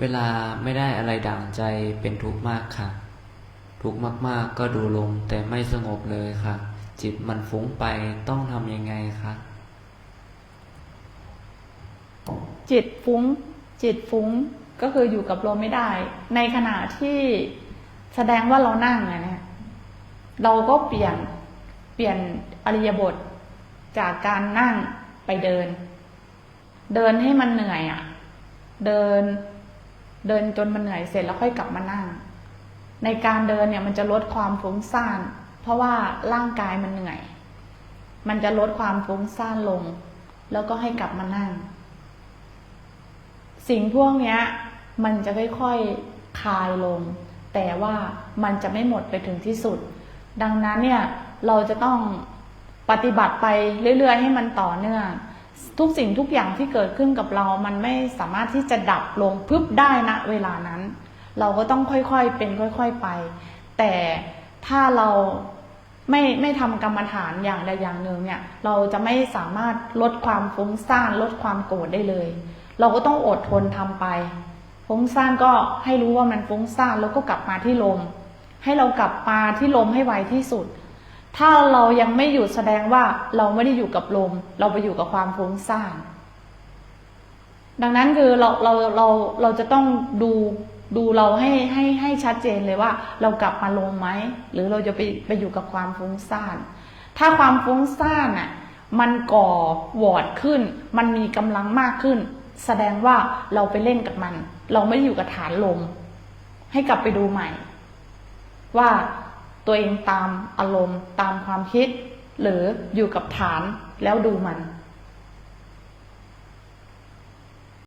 เวลาไม่ได้อะไรดั่งใจเป็นทุกข์มากค่ะ ทุกข์มากๆก็ดูลมแต่ไม่สงบเลยค่ะ จิตมันฟุ้งไปต้องทำยังไงคะจิตฟุ้งจิตฟุ้งก็คืออยู่กับลมไม่ได้ ในขณะที่แสดงว่าเรานั่งอะเนี่ยเราก็เปลี่ยนเปลี่ยนอริยบทจากการนั่งไปเดิน เดินให้มันเหนื่อยอะ่ะ เดิน เดินจนมันเหนื่อยเสร็จแล้วค่อยกลับมานั่ง ในการเดินเนี่ยมันจะลดความฟุ้งซ่าน เพราะว่าร่างกายมันเหนื่อย มันจะลดความฟุ้งซ่านลง แล้วก็ให้กลับมานั่ง สิ่งพวกเนี้ย มันจะค่อยๆคลายลง แต่ว่ามันจะไม่หมดไปถึงที่สุด ดังนั้นเนี่ยเราจะต้องปฏิบัติไปเรื่อยๆ ให้มันต่อเนื่อง ทุกสิ่งทุกอย่างที่เกิดขึ้นกับเรา มันไม่สามารถที่จะดับลงพึบได้นะเวลานั้น เราก็ต้องค่อยๆเป็นค่อย ๆไป แต่ถ้าเราไม่ไม่ทำกรรมฐานอย่างใดอย่างหนึ่งเนี่ย เราจะไม่สามารถลดความฟุ้งซ่านลดความโกรธได้เลย เราก็ต้องอดทนทำไป ฟุ้งซ่านก็ให้รู้ว่ามันฟุ้งซ่านแล้วก็กลับมาที่ลม ให้เรากลับมาที่ลมให้ไวที่สุด ถ้าเรายังไม่หยุดแสดงว่าเราไม่ได้อยู่กับลม เราไปอยู่กับความฟุ้งซ่านดังนั้นคือเราเราเราเราจะต้องดูดูเราให้ให้ให้ชัดเจนเลยว่า เรากลับมาลงไหมหรือเราจะไปไปอยู่กับความฟุ้งซ่านถ้าความฟุ้งซ่านอะมันก่อวอร์ดขึ้น มันมีกำลังมากขึ้น แสดงว่าเราไปเล่นกับมัน เราไม่ได้อยู่กับฐานลม ให้กลับไปดูใหม่ ว่า ตัวเองตามอารมณ์ ตามความคิด หรืออยู่กับฐานแล้วดูมัน